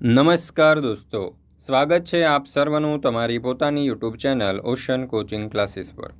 નમસ્કાર દોસ્તો, સ્વાગત છે આપ સર્વનું તમારી પોતાની YouTube channel Ocean coaching classes પર.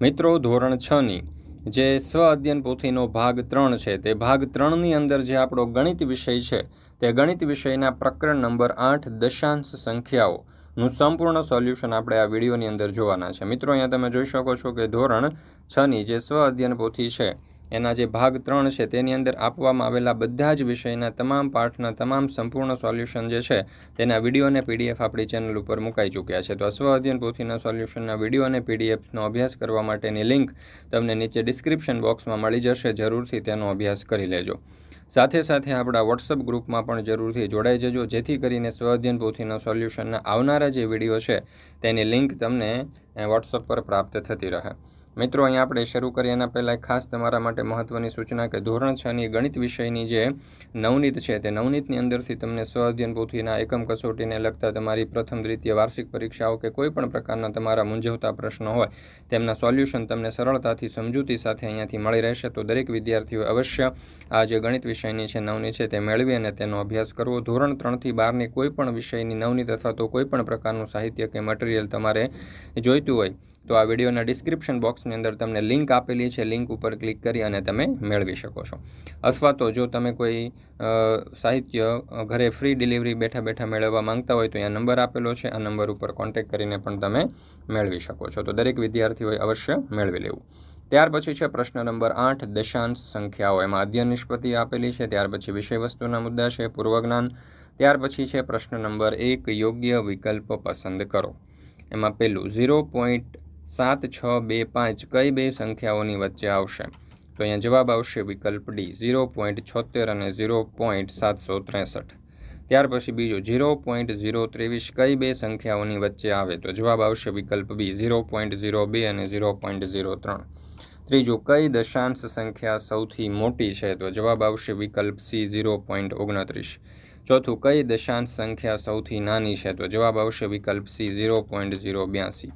મિત્રો, ધોરણ છની જે સ્વ અધ્યયન પોથીનો ભાગ ત્રણ છે, તે ભાગ ત્રણની અંદર જે આપણો ગણિત વિષય છે, તે ગણિત વિષયના પ્રકરણ નંબર આઠ દશાંશ સંખ્યાઓનું સંપૂર્ણ સોલ્યુશન આપણે આ વિડીયોની અંદર જોવાના છે. મિત્રો, અહીંયા તમે જોઈ શકો છો કે ધોરણ છની જે સ્વ અધ્યયન પોથી છે એના જે ભાગ ત્રણ છે, તેની અંદર આપવામાં આવેલા બધા જ વિષયના તમામ પાઠના તમામ સંપૂર્ણ સોલ્યુશન જે છે, તેના વીડિયો અને પીડીએફ આપણી ચેનલ ઉપર મુકાઈ ચૂક્યા છે. તો સ્વ અધ્યયન પોથીના સોલ્યુશનના વીડિયો અને પીડીએફનો અભ્યાસ કરવા માટેની લિંક તમને નીચે ડિસ્ક્રિપ્શન બોક્સમાં મળી જશે. જરૂરથી તેનો અભ્યાસ કરી લેજો. સાથે સાથે આપણા વોટ્સઅપ ગ્રુપમાં પણ જરૂરથી જોડાઈ જજો. જેથી કરીને સ્વ અધ્યયન પોથીના સોલ્યુશનના આવનારા જે વીડિયો છે, તેની લિંક તમને વોટ્સઅપ પર પ્રાપ્ત થતી રહે. મિત્રો, અહીંયા આપણે શરૂ કરીએ. એના પહેલાં ખાસ તમારા માટે મહત્ત્વની સૂચના કે ધોરણ છની ગણિત વિષયની જે નવનીત છે, તે નવનીતની અંદરથી તમને સ્વ અધ્યયન પોથીના એકમ કસોટીને લગતા તમારી પ્રથમ દ્વિતીય વાર્ષિક પરીક્ષાઓ કે કોઈ પણ પ્રકારના તમારા મૂંઝવતા પ્રશ્નો હોય, તેમના સોલ્યુશન તમને સરળતાથી સમજૂતી સાથે અહીંયાથી મળી રહેશે. તો દરેક વિદ્યાર્થીઓ અવશ્ય આ જે ગણિત વિષયની છે, નવની છે, તે મેળવી અને તેનો અભ્યાસ કરવો. ધોરણ ત્રણથી બારની કોઈ પણ વિષયની નવનીત અથવા તો કોઈ પણ પ્રકારનું સાહિત્ય કે મટીરિયલ તમારે જોઈતું હોય તો આ વિડીયોના ડિસ્ક્રિપ્શન બોક્સની અંદર તમને લિંક આપેલી છે. લિંક ઉપર ક્લિક કરી અને તમે મેળવી શકો છો. અથવા તો જો તમે કોઈ સાહિત્ય ઘરે ફ્રી ડિલિવરી બેઠા બેઠા મેળવવા માંગતા હોય તો અહીંયા નંબર આપેલો છે. આ નંબર ઉપર કોન્ટેક્ટ કરીને પણ તમે મેળવી શકો છો. તો દરેક વિદ્યાર્થીઓએ અવશ્ય મેળવી લેવું. ત્યાર પછી છે પ્રશ્ન નંબર આઠ, દશાંશ સંખ્યાઓ. એમાં અધ્યયન નિષ્પત્તિ આપેલી છે. ત્યાર પછી વિષય વસ્તુના મુદ્દા છે, પૂર્વજ્ઞાન. ત્યાર પછી છે પ્રશ્ન નંબર એક, યોગ્ય વિકલ્પ પસંદ કરો. એમાં પહેલું ઝીરો પોઈન્ટ સાત, છ, બે, પાંચ કઈ બે સંખ્યાઓની વચ્ચે આવશે? તો અહીંયા જવાબ આવશે વિકલ્પ ડી, ઝીરો પોઈન્ટ છોતેર અને ઝીરો પોઈન્ટ સાતસો ત્રેસઠ. ત્યાર પછી બીજો, ઝીરો પોઈન્ટ ઝીરો ત્રેવીસ કઈ બે સંખ્યાઓની વચ્ચે આવે? તો જવાબ આવશે વિકલ્પ બી, ઝીરો પોઈન્ટ ઝીરો બે અને ઝીરો પોઈન્ટ ઝીરો ત્રણ. ત્રીજું, કઈ દશાંશ સંખ્યા સૌથી મોટી છે? તો જવાબ આવશે વિકલ્પ સી, ઝીરો પોઈન્ટ ઓગણત્રીસ. ચોથું, કઈ દશાંશ સંખ્યા સૌથી નાની છે? તો જવાબ આવશે વિકલ્પ સી, ઝીરો પોઈન્ટ ઝીરો બ્યાસી.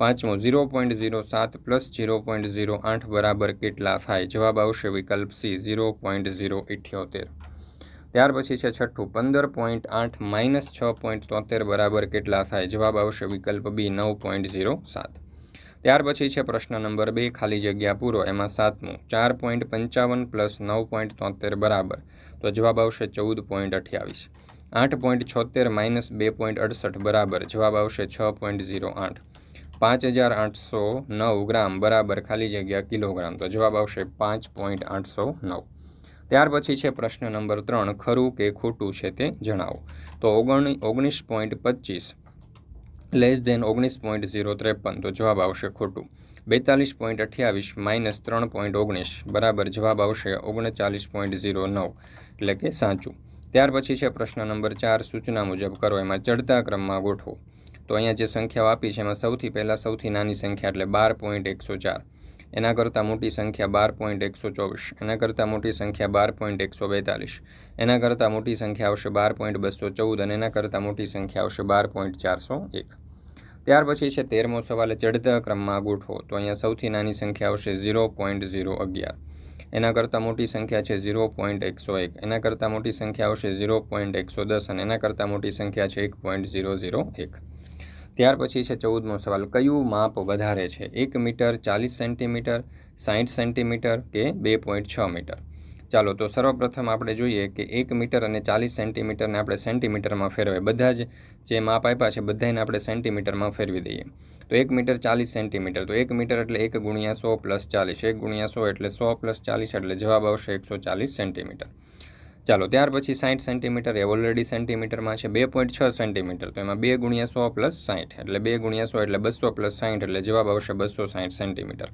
પાંચમો, ઝીરો પોઈન્ટ ઝીરો સાત પ્લસ ઝીરો પોઈન્ટ ઝીરો આઠ બરાબર કેટલા થાય? જવાબ આવશે વિકલ્પ સી, ઝીરો પોઈન્ટ ઝીરો ઇઠ્યોતેર. ત્યાર પછી છે છઠ્ઠું, પંદર પોઈન્ટ આઠ માઇનસ છ પોઈન્ટ તોતેર બરાબર કેટલા થાય? જવાબ આવશે વિકલ્પ બી, નવ પોઈન્ટ ઝીરો સાત. ત્યાર પછી છે પ્રશ્ન નંબર બે, ખાલી જગ્યા પૂરો, એમાં સાતમું, ચાર પોઈન્ટ પંચાવન પ્લસ નવ પોઈન્ટ તોતેર બરાબર. તો જવાબ આવશે ચૌદ પોઈન્ટ અઠ્યાવીસ. આઠ પોઈન્ટ છોતેર માઇનસ બે પોઈન્ટ અડસઠ બરાબર. જવાબ આવશે છ પોઈન્ટ ઝીરો આઠ. પાંચ હજાર આઠસો નવ ગ્રામ બરાબર ખાલી જગ્યા કિલોગ્રામ. તો જવાબ આવશે પાંચ પોઈન્ટ આઠસો નવ. ત્યાર પછી છે પ્રશ્ન નંબર ત્રણ, ખરું કે ખોટું છે તે જણાવો. તો ઓગણી, ઓગણીસ પોઈન્ટ પચીસ લેસ દેન ઓગણીસ પોઈન્ટ ઝીરો ત્રેપન, તો જવાબ આવશે ખોટું. બેતાલીસ પોઈન્ટ અઠ્યાવીસ માઇનસ ત્રણ પોઈન્ટ ઓગણીસ, બરાબર જવાબ આવશે ઓગણચાલીસ પોઈન્ટ ઝીરો નવ, એટલે કે સાચું. ત્યાર પછી છે પ્રશ્ન નંબર ચાર, સૂચના મુજબ કરો, એમાં ચડતા ક્રમમાં ગોઠવો. તો અહીંયા જે સંખ્યાઓ આપી છે, એમાં સૌથી પહેલાં સૌથી નાની સંખ્યા એટલે બાર પોઈન્ટ એકસો ચાર. એના કરતાં મોટી સંખ્યા બાર પોઈન્ટ એકસો ચોવીસ. એના કરતાં મોટી સંખ્યા બાર પોઈન્ટ એકસો બેતાલીસ. એના કરતાં મોટી સંખ્યા આવશે બાર પોઈન્ટ બસો ચૌદ અને એના કરતાં મોટી સંખ્યા આવશે બાર પોઈન્ટ ચારસો એક. ત્યાર પછી છે તેરમો સવાલ, ચડતા ક્રમમાં ગોઠવો. તો અહીંયા સૌથી નાની સંખ્યા આવશે ઝીરો પોઈન્ટ ઝીરો અગિયાર. એના કરતાં મોટી સંખ્યા છે ઝીરો પોઈન્ટ એકસો એક. એના કરતાં મોટી સંખ્યા આવશે ઝીરો પોઈન્ટ એકસો દસ અને એના કરતાં મોટી સંખ્યા છે એક પોઈન્ટ ઝીરો ઝીરો એક. ત્યાર પછી છે ચૌદમો સવાલ, કયું માપ વધારે છે? એક મીટર, ચાલીસ સેન્ટીમીટર સાઠ સેન્ટીમીટર કે બે પોઈન્ટ છ મીટર? ચાલો, તો સર્વપ્રથમ આપણે જોઈએ કે એક મીટર અને ચાલીસ સેન્ટીમીટરને આપણે સેન્ટીમીટરમાં ફેરવાય. બધા જ જે માપ આપ્યા છે બધાને આપણે સેન્ટીમીટરમાં ફેરવી દઈએ. તો એક મીટર, ચાલીસ સેન્ટીમીટર. તો એક મીટર એટલે એક ગુણ્યા સો પ્લસ ચાલીસ. એક ગુણ્યા સો એટલે સો પ્લસ ચાલીસ એટલે જવાબ આવશે એકસો ચાલીસ સેન્ટીમીટર. ચાલો, ત્યાર પછી સાઠ સેન્ટીમીટર, એ ઓલરેડી સેન્ટીમીટરમાં છે, બે પોઈન્ટ છ સેન્ટીમીટર. તો એમાં બે ગુણ્યા સો પ્લસ સાઠ એટલે બે ગુણ્યા સો એટલે બસો પ્લસ સાઠ એટલે જવાબ આવશે બસો સાઠ સેન્ટીમીટર.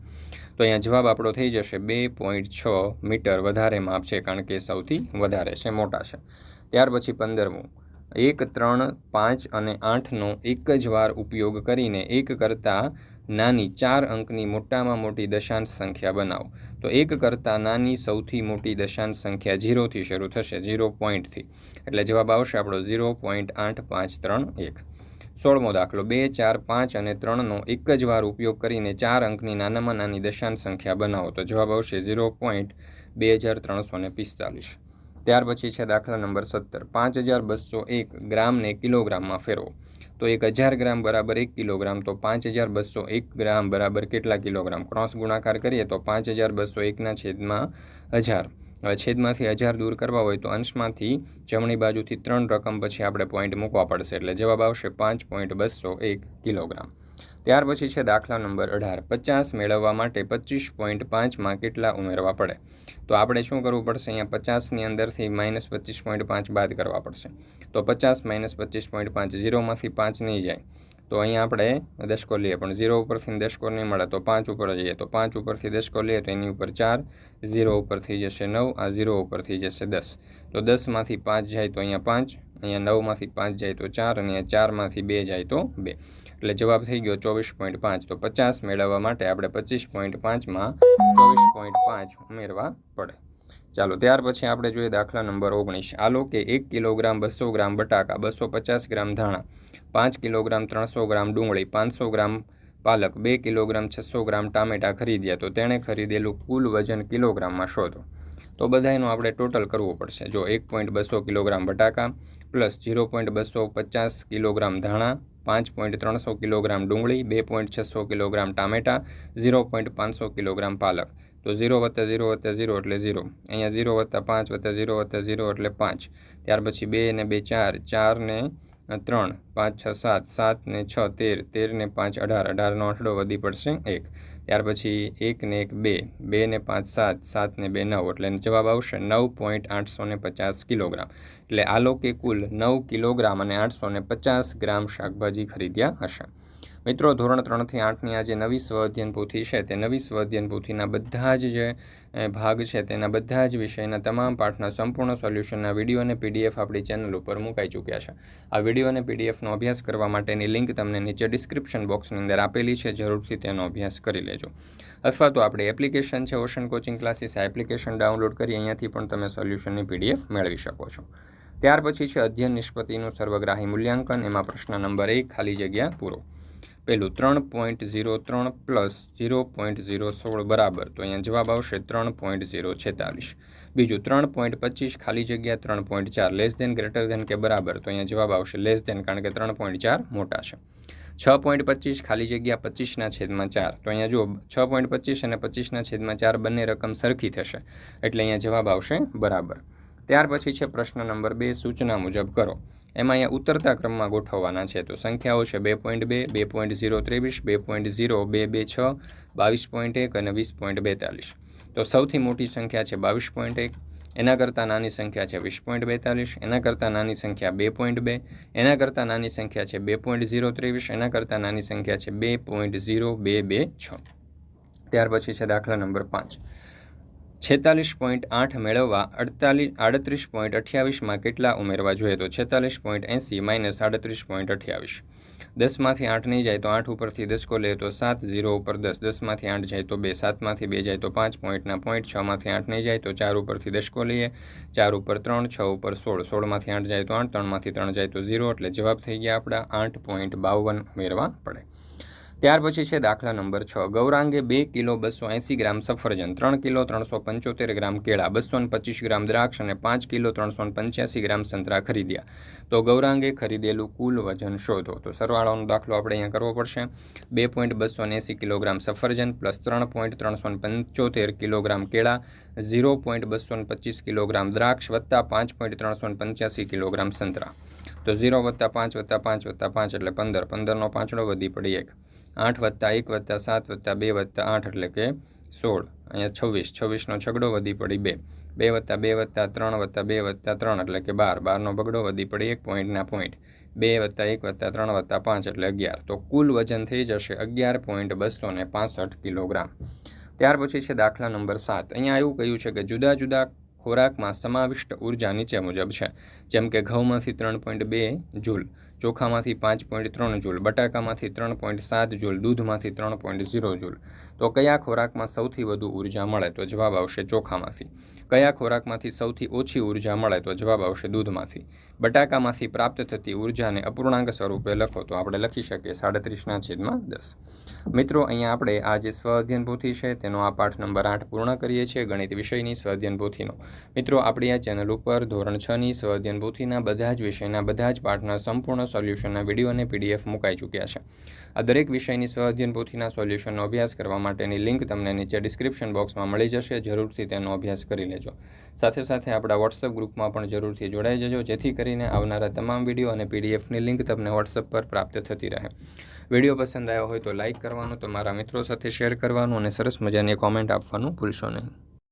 તો અહીંયા જવાબ આપણો થઈ જશે બે પોઈન્ટ છ મીટર વધારે માપ છે, કારણ કે સૌથી વધારે છે, મોટા છે. ત્યાર પછી પંદરમું. એક, ત્રણ, પાંચ અને આઠનો એક જ વાર ઉપયોગ કરીને એક કરતાં નાની ચાર અંકની મોટામાં મોટી દશાંશ સંખ્યા બનાવો. તો એક કરતાં નાની સૌથી મોટી દશાંશ સંખ્યા ઝીરોથી શરૂ થશે, ઝીરો પોઈન્ટથી. એટલે જવાબ આવશે આપણો ઝીરો પોઈન્ટ આઠ પાંચ ત્રણ એક. સોળમો દાખલો, બે, ચાર, પાંચ અને ત્રણનો એક જ વાર ઉપયોગ કરીને ચાર અંકની નાનામાં નાની દશાંશ સંખ્યા બનાવો. તો જવાબ આવશે ઝીરો પોઈન્ટ બે હજાર ત્રણસો ને પિસ્તાલીસ. ત્યાર પછી છે દાખલા નંબર સત્તર. પાંચ હજાર બસો એક ગ્રામને કિલોગ્રામમાં ફેરવો. તો એક હજાર ગ્રામ બરાબર એક કિલોગ્રામ, તો પાંચ હજાર બસો એક ગ્રામ બરાબર કેટલા કિલોગ્રામ? ક્રોસ ગુણાકાર કરીએ તો પાંચ હજાર બસો એકના છેદમાં હજાર. છેદમાંથી હજાર દૂર કરવા હોય તો અંશમાંથી જમણી બાજુથી ત્રણ રકમ પછી આપણે પોઈન્ટ મૂકવા પડશે. એટલે જવાબ આવશે પાંચ પોઈન્ટ બસો એક કિલોગ્રામ. ત્યાર પછી છે દાખલા નંબર અઢાર. પચાસ મેળવવા માટે પચીસ પોઈન્ટ પાંચમાં કેટલા ઉમેરવા પડે? તો આપણે શું કરવું પડશે? અહીંયા પચાસની અંદરથી માઇનસ પચીસ પોઈન્ટ પાંચ બાદ કરવા પડશે. તો પચાસ માઇનસ પચીસ પોઈન્ટ પાંચ ઝીરોમાંથી પાંચ નહીં જાય. તો અહીંયા આપણે દશકો લઈએ, પણ ઝીરો ઉપરથી દશકો નહીં મળે. તો પાંચ ઉપર જઈએ. તો પાંચ ઉપરથી દશકો લઈએ તો એની ઉપર ચાર, ઝીરો ઉપરથી જશે નવ, આ ઝીરો ઉપરથી જશે દસ. તો દસમાંથી પાંચ જાય તો અહીંયા પાંચ, અહીંયા નવમાંથી પાંચ જાય તો ચાર, અને ચારમાંથી બે જાય તો બે. એટલે જવાબ થઈ ગયો ચોવીસ પોઈન્ટ પાંચ. તો પચાસ મેળવવા માટે આપણે પચીસ પોઈન્ટ પાંચમાં ચોવીસ પોઈન્ટ પાંચ ઉમેરવા પડે. ચાલો, ત્યાર પછી આપણે જોઈએ દાખલા નંબર ઓગણીસ. આલો કે એક કિલોગ્રામ બસો ગ્રામ બટાકા, બસો પચાસ ગ્રામ ધાણા, પાંચ કિલોગ્રામ ત્રણસો ગ્રામ ડુંગળી, પાંચસો ગ્રામ પાલક, બે કિલોગ્રામ છસો ગ્રામ ટામેટા ખરીદ્યા તો તેણે ખરીદેલું કુલ વજન કિલોગ્રામમાં શોધો. તો બધાનું આપણે ટોટલ કરવું પડશે. જો એક પોઈન્ટ બસો કિલોગ્રામ બટાકા, પ્લસ ઝીરો પોઈન્ટ બસો પચાસ કિલોગ્રામ ધાણા પાંચ પોઈન્ટ ત્રણસો કિલોગ્રામ ડુંગળી, બે પોઈન્ટ છસો કિલોગ્રામ ટામેટાં, ઝીરો પોઈન્ટ પાંચસો કિલોગ્રામ પાલક. તો ઝીરો વત્તા ઝીરો વત્તા ઝીરો એટલે ઝીરો. અહીંયા ઝીરો વત્તા પાંચ વત્તા ઝીરો વત્તા ઝીરો એટલે પાંચ. ત્યાર પછી બે ને બે ચાર ચાર ને ત્રણ, પાંચ છ સાત સાત ને છ, તેર. તેર ને પાંચ અઢાર. અઢારનો આંકડો વધી પડશે એક. ત્યાર પછી એક ને એક બે બે ને પાંચ સાત સાત ને બે નવ, એટલે જવાબ આવશે નવ પોઈન્ટ આઠસો ને પચાસ કિલોગ્રામ. એટલે આ લોકે કુલ નવ કિલોગ્રામ અને આઠસો ને પચાસ ગ્રામ શાકભાજી ખરીદ્યા હશે. મિત્રો, ધોરણ ત્રણથી આઠની આ જે નવી સ્વ પોથી છે, તે નવી સ્વ પોથીના બધા જ જે ભાગ છે, તેના બધા જ વિષયના તમામ પાઠના સંપૂર્ણ સોલ્યુશનના વીડિયો અને પીડીએફ આપણી ચેનલ ઉપર મુકાઈ ચૂક્યા છે. આ વીડિયો અને પીડીએફનો અભ્યાસ કરવા માટેની લિંક તમને નીચે ડિસ્ક્રિપ્શન બોક્સની અંદર આપેલી છે, જરૂરથી તેનો અભ્યાસ કરી લેજો. અથવા તો આપણી એપ્લિકેશન છે, ઓશન કોચિંગ ક્લાસીસ, આ એપ્લિકેશન ડાઉનલોડ કરી અહીંયાથી પણ તમે સોલ્યુશનની પીડીએફ મેળવી શકો છો. ત્યાર પછી છે, અધ્યયન નિષ્પતિનું સર્વગ્રાહી મૂલ્યાંકન, એમાં પ્રશ્ન નંબર એક, ખાલી જગ્યા પૂરો. પહેલું ત્રણ પોઈન્ટ ઝીરો ત્રણ પ્લસ ઝીરો પોઈન્ટ ઝીરો સોળ બરાબર. તો અહીંયા જવાબ આવશે ત્રણ પોઈન્ટ ઝીરો છેતાલીસ. બીજું ત્રણ પોઈન્ટ પચીસ, ખાલી જગ્યા ત્રણ પોઈન્ટ ચાર લેસ દેન ગ્રેટર દેન કે બરાબર. તો અહીંયા જવાબ આવશે લેસ દેન કારણ કે ત્રણ પોઈન્ટ ચાર મોટા છે. છ પોઈન્ટ પચીસ, ખાલી જગ્યા પચીસના છેદમાં ચાર. તો અહીંયા જુઓ, છ પોઈન્ટ પચીસ અને પચીસના છેદમાં ચાર બંને રકમ સરખી થશે. એટલે અહીંયા જવાબ આવશે બરાબર. ત્યાર પછી છે પ્રશ્ન નંબર બે, સૂચના મુજબ કરો. એમાં અહીંયા ઉતરતા ક્રમમાં ગોઠવવાના છે. તો સંખ્યાઓ છે બે પોઈન્ટ બે બે પોઈન્ટ ઝીરો ત્રેવીસ, બે પોઈન્ટ ઝીરો બે બે છ, બાવીસ પોઈન્ટ એક અને વીસ પોઈન્ટ બેતાલીસ. તો સૌથી મોટી સંખ્યા છે બાવીસ પોઈન્ટ એક, એના કરતાં નાની સંખ્યા છે વીસ પોઈન્ટ બેતાલીસ, એના કરતાં નાની સંખ્યા બે પોઈન્ટ બે, એના કરતાં નાની સંખ્યા છે બે પોઈન્ટ ઝીરો ત્રેવીસ, એના કરતાં નાની સંખ્યા છે બે પોઈન્ટ ઝીરો બે બે છ. ત્યાર પછી છે દાખલા નંબર પાંચ. છેતાલીસ પોઈન્ટ આઠ મેળવવા અડતાલીસ આડત્રીસ પોઈન્ટ અઠ્યાવીસમાં કેટલા ઉમેરવા જોઈએ? તો છેતાલીસ પોઈન્ટ એંસી માઇનસ આડત્રીસ પોઈન્ટ અઠ્યાવીસ. દસમાંથી આઠ નહીં જાય તો આઠ ઉપરથી દસકો લે તો સાત, ઝીરો ઉપર દસ. દસમાંથી આઠ જાય તો બે, સાતમાંથી બે જાય તો પાંચ પોઈન્ટના પોઈન્ટ. છમાંથી આઠ નહીં જાય તો ચાર ઉપરથી દસકો લઈએ. ચાર ઉપર ત્રણ, છ ઉપર સોળ. સોળમાંથી આઠ જાય તો આઠ, ત્રણમાંથી ત્રણ જાય તો ઝીરો. એટલે જવાબ થઈ ગયા આપણા આઠ પોઈન્ટ બાવન ઉમેરવા પડે. ત્યાર પછી છે દાખલા નંબર છ. ગૌરાંગે બે કિલો બસો એંસી ગ્રામ સફરજન, ત્રણ કિલો ત્રણસો પંચોતેર ગ્રામ કેળા, બસો પચીસ ગ્રામ દ્રાક્ષ અને પાંચ કિલો ત્રણસો પંચ્યાસી ગ્રામ સંતરા ખરીદ્યા. તો ગૌરાંગે ખરીદેલું કુલ વજન શોધો. તો સરવાળાનો દાખલો આપણે અહીંયા કરવો પડશે. બે પોઈન્ટ બસો એંસી કિલોગ્રામ સફરજન પ્લસ ત્રણ પોઈન્ટ ત્રણસો પંચોતેર કિલોગ્રામ કેળા, ઝીરો પોઈન્ટ બસો પચીસ કિલોગ્રામ દ્રાક્ષ વત્તા પાંચ પોઈન્ટ ત્રણસો પંચ્યાસી કિલોગ્રામ સંતરા. તો ઝીરો વત્તા પાંચ વત્તા પાંચ વત્તા પાંચ એટલે પંદર. પંદરનો પાંચડો વધી પડી એક. આઠ વત્તા એક વત્તા સાત વત્તા બે વત્તા આઠ એટલે કે સોળ. અહીંયા છવ્વીસ. છવ્વીસનો છગડો વધી પડી બે. બે વત્તા બે વત્તા ત્રણ વત્તા બે વત્તા ત્રણ એટલે કે બાર. બારનો બગડો વધી પડી એક પોઈન્ટના પોઈન્ટ બે વત્તા એક વત્તા ત્રણ વત્તા પાંચ એટલે અગિયાર. તો કુલ વજન થઈ જશે અગિયાર પોઈન્ટ બસો ને પાસઠ કિલોગ્રામ. ત્યાર પછી છે દાખલા નંબર સાત. અહીંયા એવું કહ્યું છે કે જુદા જુદા ખોરાકમાં સમાવિષ્ટ ઊર્જા નીચે મુજબ છે. જેમ કે ઘઉંમાંથી ત્રણ પોઈન્ટ બે જૂલ. ચોખામાંથી પાંચ પોઈન્ટ ત્રણ જૂલ, બટાકામાંથી ત્રણ પોઈન્ટ સાત જૂલ, દૂધમાંથી ત્રણ પોઈન્ટ ઝીરો જૂલ. તો કયા ખોરાકમાં સૌથી વધુ ઊર્જા મળે? તો જવાબ આવશે ચોખામાંથી. કયા ખોરાકમાંથી સૌથી ઓછી ઊર્જા મળે? તો જવાબ આવશે દૂધમાંથી. બટાકામાંથી પ્રાપ્ત થતી ઉર્જાને અપૂર્ણાંક સ્વરૂપે લખો. તો આપણે લખી શકીએ સાડત્રીસના છેદમાં દસ. મિત્રો, અહીંયા આપણે આ જે સ્વ અધ્યયન પોથી છે, તેનો આ પાઠ નંબર આઠ પૂર્ણ કરીએ છીએ ગણિત વિષયની સ્વ અધ્યયન પોથીનો મિત્રો, આપણી આ ચેનલ ઉપર ધોરણ છની સ્વ અધ્યયન પોથીના બધા જ વિષયના બધા જ પાઠના સંપૂર્ણ સોલ્યુશનના વીડિયો અને પીડીએફ મુકાઈ ચૂક્યા છે. આ દરેક વિષયની સ્વ પોથીના સોલ્યુશનનો અભ્યાસ કરવા માટેની લિંક તમને નીચે ડિસ્ક્રિપ્શન બોક્સમાં મળી જશે. જરૂરથી તેનો અભ્યાસ કરી લેજો. સાથે સાથે આપણા વોટ્સઅપ ગ્રુપમાં પણ જરૂરથી જોડાઈ જજો, જેથી કરીને આવનારા તમામ વીડિયો અને પીડીએફની લિંક તમને વોટ્સઅપ પર પ્રાપ્ત થતી રહે. વીડિયો પસંદ આવ્યો હોય તો લાઇક કરવાનું, તમારા મિત્રો સાથે શેર કરવાનું અને સરસ મજાની કોમેન્ટ આપવાનું ભૂલશો નહીં.